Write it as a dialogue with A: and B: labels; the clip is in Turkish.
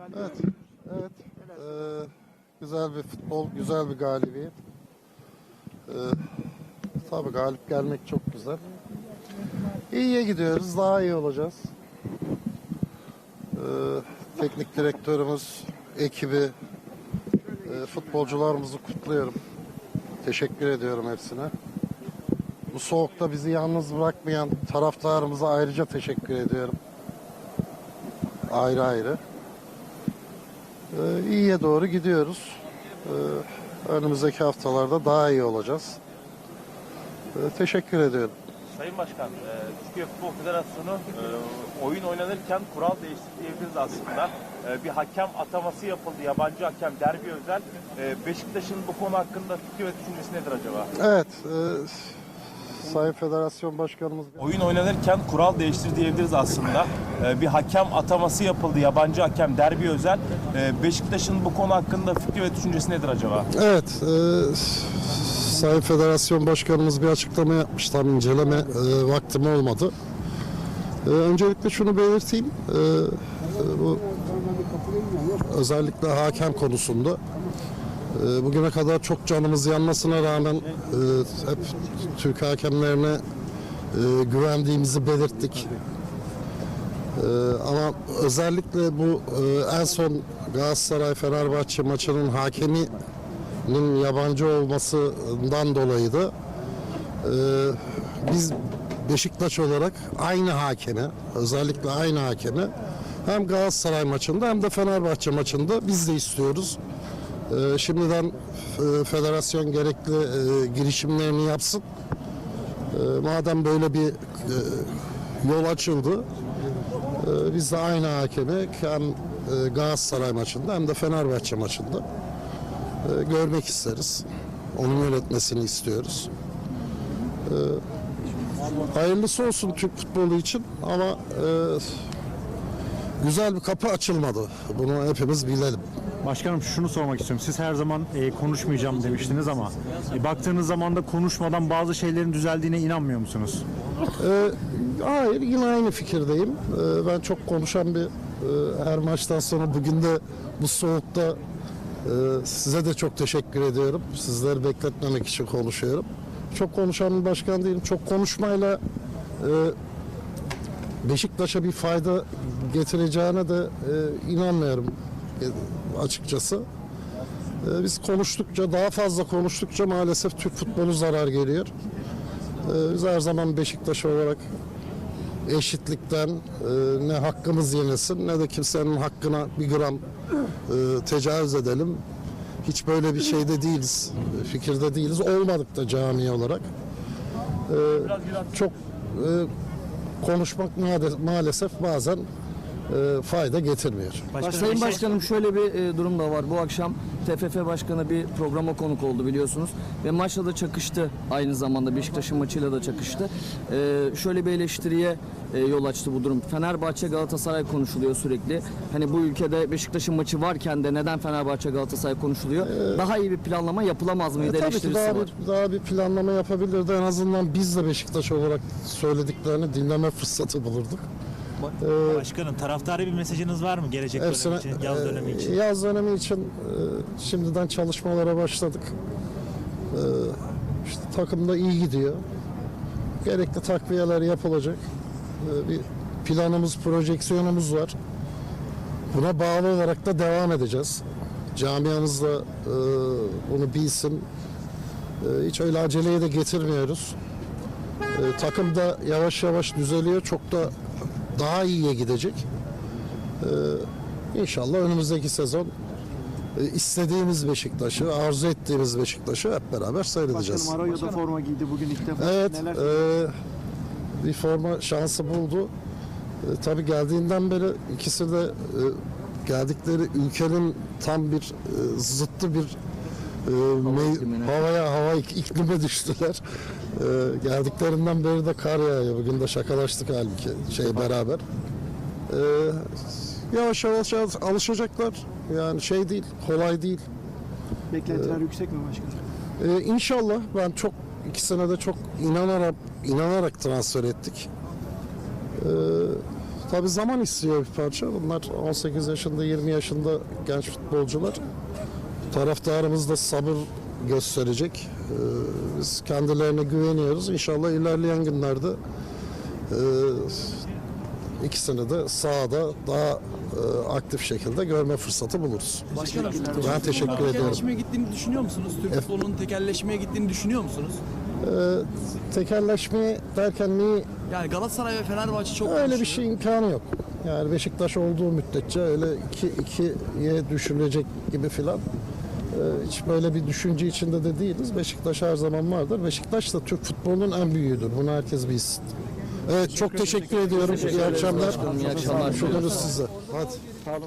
A: Evet, evet. Ee, güzel bir futbol, güzel bir galibiyet. Ee, tabii galip gelmek çok güzel. İyiye gidiyoruz, daha iyi olacağız. Ee, teknik direktörümüz, ekibi, e, futbolcularımızı kutluyorum. Teşekkür ediyorum hepsine. Bu soğukta bizi yalnız bırakmayan taraftarımıza ayrıca teşekkür ediyorum. Ayrı ayrı. Ee, iyiye doğru gidiyoruz. Ee, önümüzdeki haftalarda daha iyi olacağız. Ee, teşekkür ediyorum.
B: Sayın Başkan, e, Türkiye Futbol Federasyonu e, oyun oynanırken kural değişti diyebiliriz aslında. E, bir hakem ataması yapıldı, yabancı hakem, derbi özel. E, Beşiktaş'ın bu konu hakkında fikri ve düşüncesi nedir acaba?
A: Evet, e, Sayın Federasyon Başkanımız
B: Oyun oynanırken kural değiştir diyebiliriz aslında. E, bir hakem ataması yapıldı, yabancı hakem, derbi özel. E, Beşiktaş'ın bu konu hakkında fikri ve düşüncesi nedir acaba?
A: Evet, e, Sayın Federasyon Başkanımız bir açıklama yapmış. Tam inceleme e, vaktim olmadı. E, öncelikle şunu belirteyim. E, e, bu özellikle hakem konusunda bugüne kadar çok canımız yanmasına rağmen e, hep Türk hakemlerine e, güvendiğimizi belirttik. E, ama özellikle bu e, en son Galatasaray-Fenerbahçe maçının hakemi nin yabancı olmasından dolayı da e, biz Beşiktaş olarak aynı hakeme, özellikle aynı hakeme hem Galatasaray maçında hem de Fenerbahçe maçında biz de istiyoruz. E, şimdiden e, federasyon gerekli e, girişimlerini yapsın. E, madem böyle bir e, yol açıldı, biz de aynı hakemi hem e, Galatasaray maçında hem de Fenerbahçe maçında görmek isteriz. Onun yönetmesini istiyoruz. E, hayırlısı olsun Türk futbolu için ama güzel bir kapı açılmadı. Bunu hepimiz bilelim.
C: Başkanım şunu sormak istiyorum. Siz her zaman e, konuşmayacağım demiştiniz ama e, baktığınız zaman da konuşmadan bazı şeylerin düzeldiğine inanmıyor musunuz?
A: E, hayır yine aynı fikirdeyim. E, ben çok konuşan bir e, her maçtan sonra bugün de bu soğukta e, size de çok teşekkür ediyorum. Sizleri bekletmemek için konuşuyorum. Çok konuşan bir başkan değilim. Çok konuşmayla e, Beşiktaş'a bir fayda getireceğine de e, inanmıyorum açıkçası. E, biz konuştukça, daha fazla konuştukça maalesef Türk futbolu zarar görüyor. E, biz her zaman Beşiktaş olarak eşitlikten e, ne hakkımız yenilsin ne de kimsenin hakkına bir gram e, tecavüz edelim. Hiç böyle bir şeyde değiliz, e, fikirde değiliz. Olmadık da cami olarak. E, çok e, konuşmak maalesef bazen e, fayda getirmiyor.
D: Sayın Başkanım şöyle bir e, durum da var. Bu akşam TFF Başkanı bir programa konuk oldu biliyorsunuz. Ve maçla da çakıştı aynı zamanda Beşiktaş'ın maçıyla da çakıştı. E, şöyle bir eleştiriye e, yol açtı bu durum. Fenerbahçe Galatasaray konuşuluyor sürekli. Hani bu ülkede Beşiktaş'ın maçı varken de neden Fenerbahçe Galatasaray konuşuluyor? Daha iyi bir planlama yapılamaz mıydı
A: E, tabii ki daha
D: var.
A: bir, daha bir planlama yapabilirdi. En azından biz de Beşiktaş olarak söylediklerini dinleme fırsatı bulurduk.
E: Başkanım taraftara bir mesajınız var mı gelecek dönem için, yaz
A: e,
E: dönemi için?
A: Yaz dönemi için e, şimdiden çalışmalara başladık. E, işte takım da iyi gidiyor. Gerekli takviyeler yapılacak. E, bir planımız, projeksiyonumuz var. Buna bağlı olarak da devam edeceğiz. Camiamız da e, bunu bilsin. E, hiç öyle aceleye de getirmiyoruz. E, takım da yavaş yavaş düzeliyor. Çok da daha iyiye gidecek. İnşallah önümüzdeki sezon e, istediğimiz Beşiktaş'ı, arzu ettiğimiz Beşiktaş'ı hep beraber seyredeceğiz.
F: Başkanım Arroyo da forma giydi bugün ilk defa.
A: Evet,
F: Neler
A: e, bir forma şansı buldu. E, tabii geldiğinden beri ikisi de e, geldikleri ülkenin tam bir e, zıttı bir e, me-
D: iklimine.
A: havaya, hava ik- iklime düştüler. E, geldiklerinden beri de kar yağıyor. Bugün de şakalaştık halbuki şey beraber. E, yavaş yavaş alışacaklar. Yani şey değil, kolay değil.
F: Beklentiler yüksek mi başkanım?
A: Ee, inşallah ben çok ikisine de çok inanarak inanarak transfer ettik. Ee, Tabii zaman istiyor bir parça. Bunlar 18 yaşında, 20 yaşında genç futbolcular. Taraftarımız da sabır gösterecek. Ee, Biz kendilerine güveniyoruz. İnşallah ilerleyen günlerde e, ikisini de sahada daha e, aktif şekilde görme fırsatı buluruz.
G: Başkanım,
A: Ben teşekkür ediyorum.
G: tekelleşmeye gittiğini düşünüyor musunuz? Türk futbolunun tekelleşmeye gittiğini düşünüyor musunuz?
A: Ee, tekerleşme derken neyi
G: Yani Galatasaray ve Fenerbahçe çok
A: Öyle bir şey imkanı yok. Yani Beşiktaş olduğu müddetçe öyle iki ikiye düşülecek gibi filan. Ee, hiç böyle bir düşünce içinde de değiliz. Beşiktaş her zaman vardır. Beşiktaş da Türk futbolunun en büyüğüdür. Bunu herkes bilsin. Evet çok teşekkür ediyorum. İyi akşamlar.
D: iyi akşamlar.
A: Görüşürüz size. Hadi.